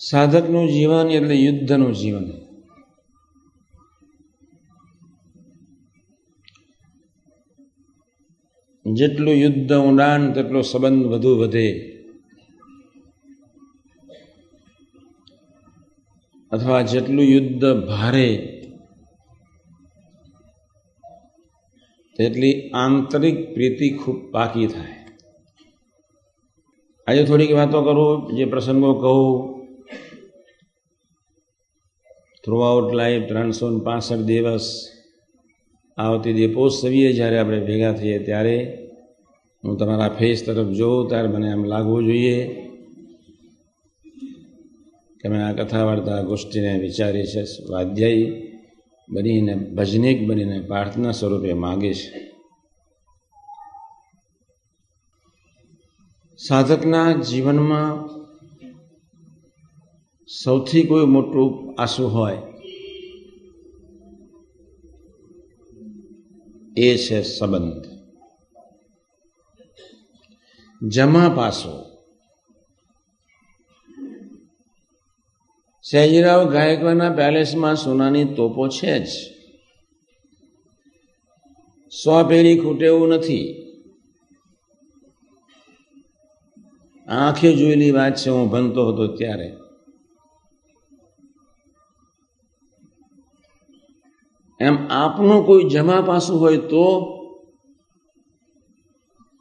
સાધકનું જીવન એટલે યુદ્ધનું જીવન. જેટલું યુદ્ધ ઊંડાણ, તેટલો સંબંધ વધુ વધે. અથવા જેટલું યુદ્ધ ભારે, તેટલી આંતરિક પ્રીતિ ખૂબ પાકી થાય. આજે થોડીક વાતો કરું, જે પ્રસંગો કહું થ્રુ આઉટ લાઈફ ત્રણસો પાસઠ દિવસ આવતી દીપોત્સવીએ જ્યારે આપણે ભેગા થઈએ ત્યારે હું તમારા ફેસ તરફ જોઉં, ત્યારે મને એમ લાગવું જોઈએ કે મેં આ કથા વાર્તા ગોષ્ઠીને વિચારી છે, સ્વાધ્યાયી બનીને, ભજનિક બનીને પ્રાર્થના સ્વરૂપે માગીશ સાધકના જીવનમાં સૌથી કોઈ મોટું આંસુ હોય એ છે સંબંધ. જમા પાસો. સયાજીરાવ ગાયકવાડના પેલેસમાં સોનાની તોપો છે જ. સો પેઢી ખૂટે એવું નથી. આંખે જોયેલી વાત છે, હું ભણતો હતો ત્યારે. એમ આપનું કોઈ જમા પાસું હોય તો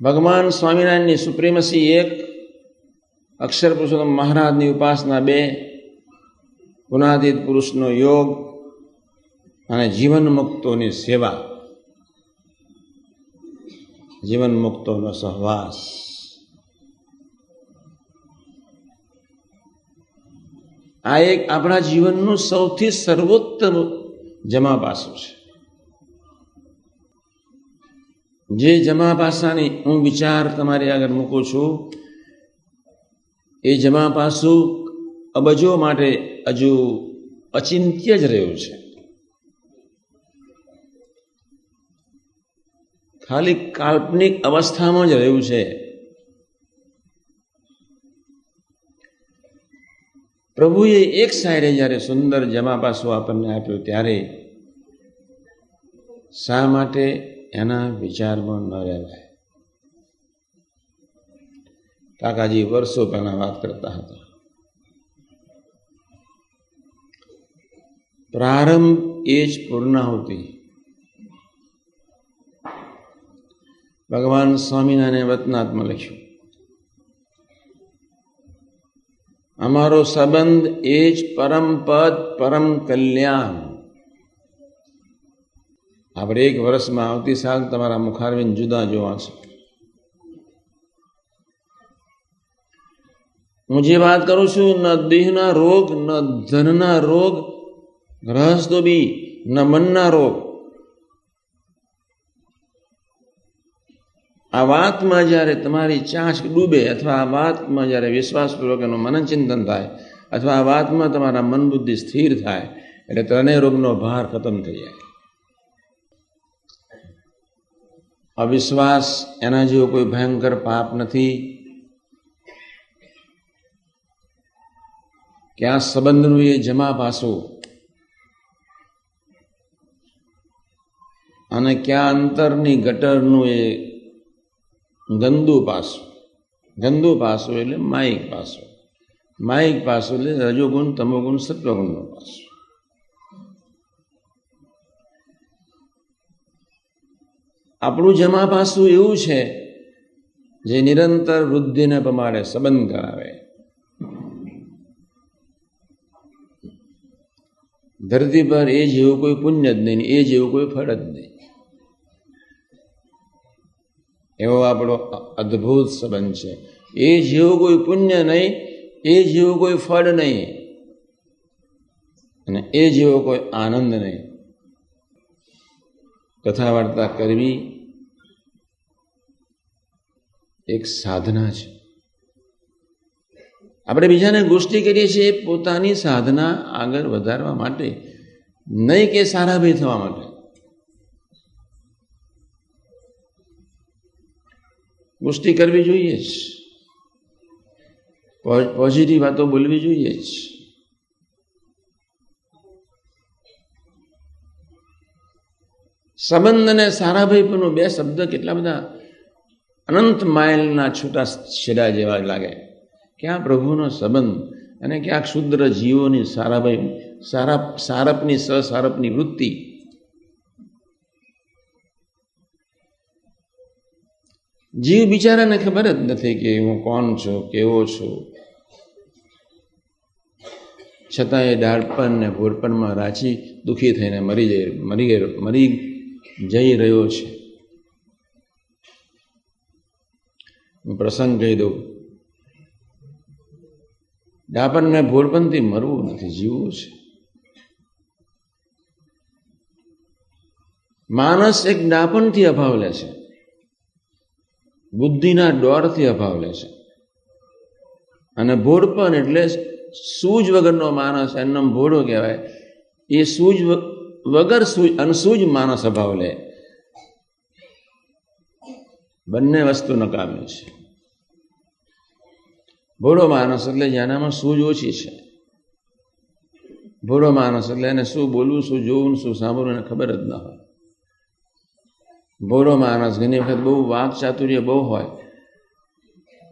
ભગવાન સ્વામિનારાયણની સુપ્રેમસી એક, અક્ષર પુરુષોત્તમ મહારાજની ઉપાસના બે, ગુણાતીત પુરુષનો યોગ અને જીવન મુક્તોની સેવા. જીવન મુક્તોનો સહવાસ. આ એક આપણા જીવનનું સૌથી સર્વોત્તમ જમા પાસું છે. જે જમા પાસાની હું વિચાર તમારી આગળ મૂકું છું, એ જમા પાસું અબજો માટે હજુ અચિંત્ય જ રહ્યું છે. ખાલી કાલ્પનિક અવસ્થામાં જ રહ્યું છે. પ્રભુએ એક શાયરે જ્યારે સુંદર જમા પાસું આપણને આપ્યું ત્યારે શા માટે એના વિચારમાં ન રહેવાય કાકાજી વર્ષો પહેલા વાત કરતા હતા. પ્રારંભ એ જ પૂર્ણાહુતિ. ભગવાન સ્વામિનારાયણ વતનાથમાં લખ્યું. અમારો સંબંધ એ જ પરમ પદ, પરમ કલ્યાણ. આપણે એક વર્ષમાં આવતી સાલ તમારા મુખારવિંદ જુદા જોવા છે. હું જે વાત કરું છું, ન દેહના રોગ, ન ધનના રોગ ગ્રહસ્તો બી, ન મનના રોગ. આ વાતમાં જ્યારે તમારી ચાંચ ડૂબે અથવા આ વાતમાં જ્યારે વિશ્વાસપૂર્વક એનું મનન ચિંતન થાય અથવા આ વાતમાં તમારા મન બુદ્ધિ સ્થિર થાય, એટલે ત્રણેય રોગનો ભાર ખતમ થઈ જાય. અવિશ્વાસ એના જેવો કોઈ ભયંકર પાપ નથી. કે સંબંધનું એ જમા પાસું? અને ક્યાં અંતરની ગટરનું એ ગંદુ પાસું. ગંદુ પાસું એટલે માયિક પાસું. માયિક પાસું એટલે રજોગુણ તમોગુણ સત્વગુણનું પાસું. આપણું જમા પાસું એવું છે જે નિરંતર વૃદ્ધિને પ્રમાણે સંબંધ કરાવે ધરતી પર એ જેવું કોઈ પુણ્ય જ નહીં, એ જેવું કોઈ ફળ જ નહીં. એવો આપણો અદ્ભુત સંબંધ છે. એ જેવું કોઈ પુણ્ય નહીં, એ જેવું કોઈ ફળ નહીં. અને એ જેવો કોઈ આનંદ નહીં. કથા વાર્તા કરવી એક સાધના છે. આપણે બીજાને ગોષ્ઠી કરીએ છીએ પોતાની સાધના આગળ વધારવા માટે, નહીં કે સારા ભાઈ થવા માટે. ગોષ્ઠી કરવી જોઈએ જ. પોઝિટિવ વાતો બોલવી જોઈએ જ. સંબંધ અને સારાભાઈપણું બે શબ્દ કેટલા બધા અનંત માઇલના છૂટા છેડા જેવા લાગે. ક્યાં પ્રભુનો સંબંધ અને ક્યાં ક્ષુદ્ર જીવોની સારાભાઈ, સારા, સારપની સસારપની વૃત્તિ જીવ બિચારાને ખબર જ નથી કે હું કોણ છું, કેવો છું. છતાં એ ડાળપણ ને ભોરપણમાં રાચી દુઃખી થઈને મરી જઈ, મરી મરી જઈ રહ્યો છે. હું પ્રસંગ કહી દઉં. ડાપણને ભોરપણથી મરવું નથી, જીવવું છે. માણસ એક ડાપણથી અભાવ લે છે. બુદ્ધિના ડોરથી અભાવ લે છે. અને ભોળપણ એટલે સૂજ વગરનો માણસ એમનો ભોળો કહેવાય, એ સૂજ વગર સૂજ અનસૂજ માણસ અભાવ લે. બંને વસ્તુ નકામી છે. ભોળો માણસ એટલે જેનામાં સૂજ ઓછી છે. ભોળો માણસ એટલે એને શું બોલવું, શું જોવું, શું સાંભળવું, એને ખબર જ ન હોય. ભોળો માણસ ઘણી વખત બહુ વાક ચાતુર્ય બહુ હોય,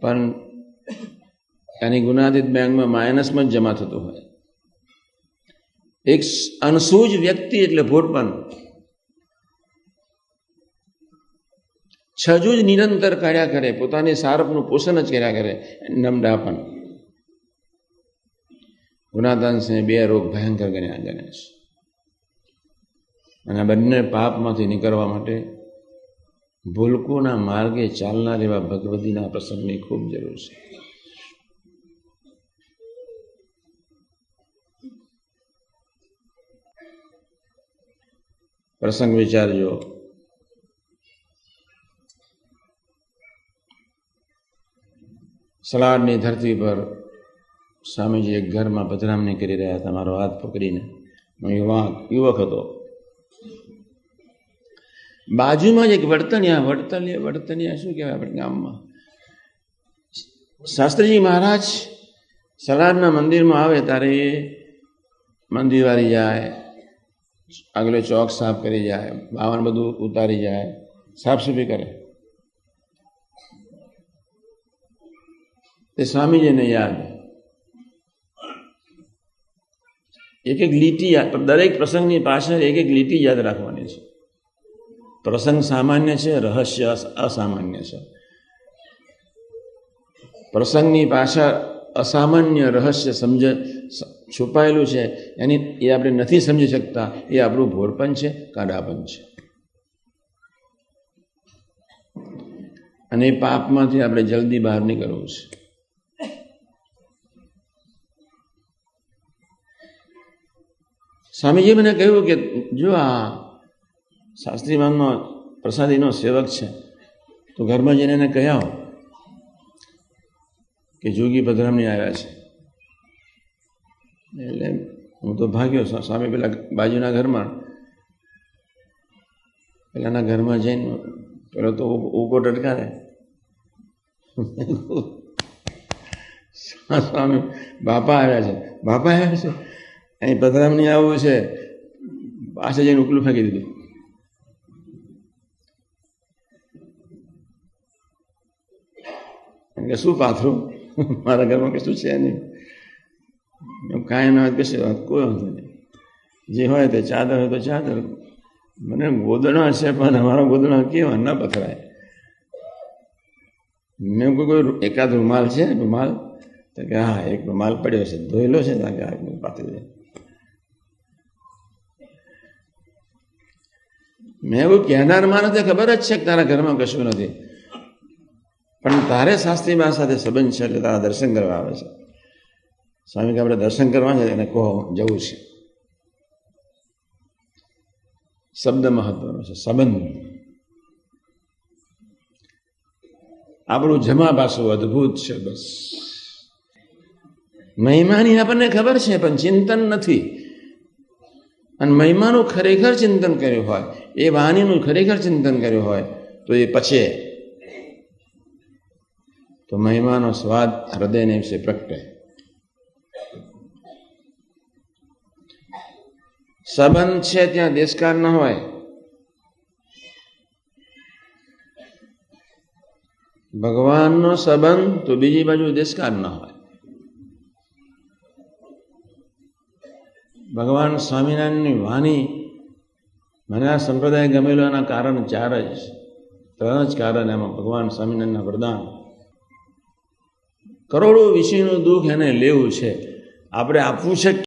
પણ એની ગુનાધિત બેંકમાં માઇનસમાં જ જમા થતું હોય. એક અનસૂજ વ્યક્તિ એટલે ભોટપણ. છજુ જ નિરંતર કર્યા કરે, પોતાની સારપનું પોષણ જ કર્યા કરે, નમડાપણ. ગુનાદાંશને બે રોગ ભયંકર ગણ્યા ગણે છે. અને બંને પાપમાંથી નીકળવા માટે ભૂલકુના માર્ગે ચાલનાર એવા ભગવતીના પ્રસંગની ખૂબ જરૂર છે. પ્રસંગ વિચારજો. સલાડની ધરતી પર સ્વામીજી એક ઘરમાં પધરામણી કરી રહ્યા હતા. મારો હાથ પકડીને. હું યુવાક યુવક હતો. બાજુમાં જ એક વડતણિયા વર્તનિયા વડતણિયા શું કહેવાય આપણે ગામમાં? શાસ્ત્રીજી મહારાજ સલાડના મંદિરમાં આવે ત્યારે એ મંદિર જાય, આગલો ચોક સાફ કરી જાય, બાવન બધું ઉતારી જાય, સાફ સફાઈ કરે. તે સ્વામીજીને યાદ. એક એક લીટી યાદ, દરેક પ્રસંગની પાછળ એક એક લીટી યાદ રાખવાની છે. પ્રસંગ સામાન્ય છે, રહસ્ય અસામાન્ય છે. પ્રસંગની પાછળ અસામાન્ય રહસ્ય સમજ, છુપાયેલું છે, એની, એ આપણે નથી સમજી શકતા, એ આપણું ભોરપન છે કાડાપન છે. અને એ પાપમાંથી આપણે જલ્દી બહાર નીકળવું છે. સ્વામીજી મને કહ્યું કે, જો આ શાસ્ત્રી માંગનો પ્રસાદીનો સેવક છે. તો ઘરમાં જઈને એને કહ્યા કે જોગી પધરામણી આવ્યા છે. એટલે હું તો ભાગ્યો સામે પેલા બાજુના ઘરમાં. પેલાના ઘરમાં જઈને પેલો તો ઉકો ટટકારે. સ્વામી બાપા આવ્યા છે. બાપા આવ્યા છે? અહીં પધરામણી આવવું છે. પાસે જઈને ઉકલું ફેંકી દીધું. કે શું પાથરું? મારા ઘરમાં કે શું છે નહીં. એમ કાંઈ ના હોય કશું વાત કોઈ વાંધો નહીં. જે હોય તે ચાદર હોય તો ચાદર. મને ગોદણા છે પણ અમારા ગોદણા કેવા ના પથરાય. મેં કોઈ કોઈ એકાદ રૂમાલ છે, રૂમાલ? તો કે હા, એક રૂમાલ પડ્યો છે, ધોયેલો છે ત્યાં કે હા પાથરી દે મેં એવું કહેનાર માણસને ખબર જ છે કે તારા ઘરમાં કશું નથી. પણ તારે શાસ્ત્રી બા સાથે સંબંધ છે એટલે તારા દર્શન કરવા આવે છે. સ્વામી કે આપણે દર્શન કરવા છે એને કહો, જવું છે. શબ્દ મહત્વનો છે, સંબંધ. આપણું જમા પાસું અદ્ભુત છે બસ. મહિમાની આપણને ખબર છે, પણ ચિંતન નથી. અને મહિમાનું ખરેખર ચિંતન કર્યું હોય, એ વાણીનું ખરેખર ચિંતન કર્યું હોય, તો એ પછે તો મહિમાનો સ્વાદ હૃદયને વિશે પ્રગટે. સંબંધ છે ત્યાં દેશકાર ન હોય. ભગવાનનો સંબંધ તો બીજી બાજુ દેશકાર ન હોય. ભગવાન સ્વામિનારાયણની વાણી મને આ સંપ્રદાય ગમેલો એના કારણ ચાર જ ત્રણ જ કારણ એમાં ભગવાન સ્વામિનારાયણના વરદાન. કરોડો વિષયનું દુઃખ એને લેવું છે. આપણે આપવું છે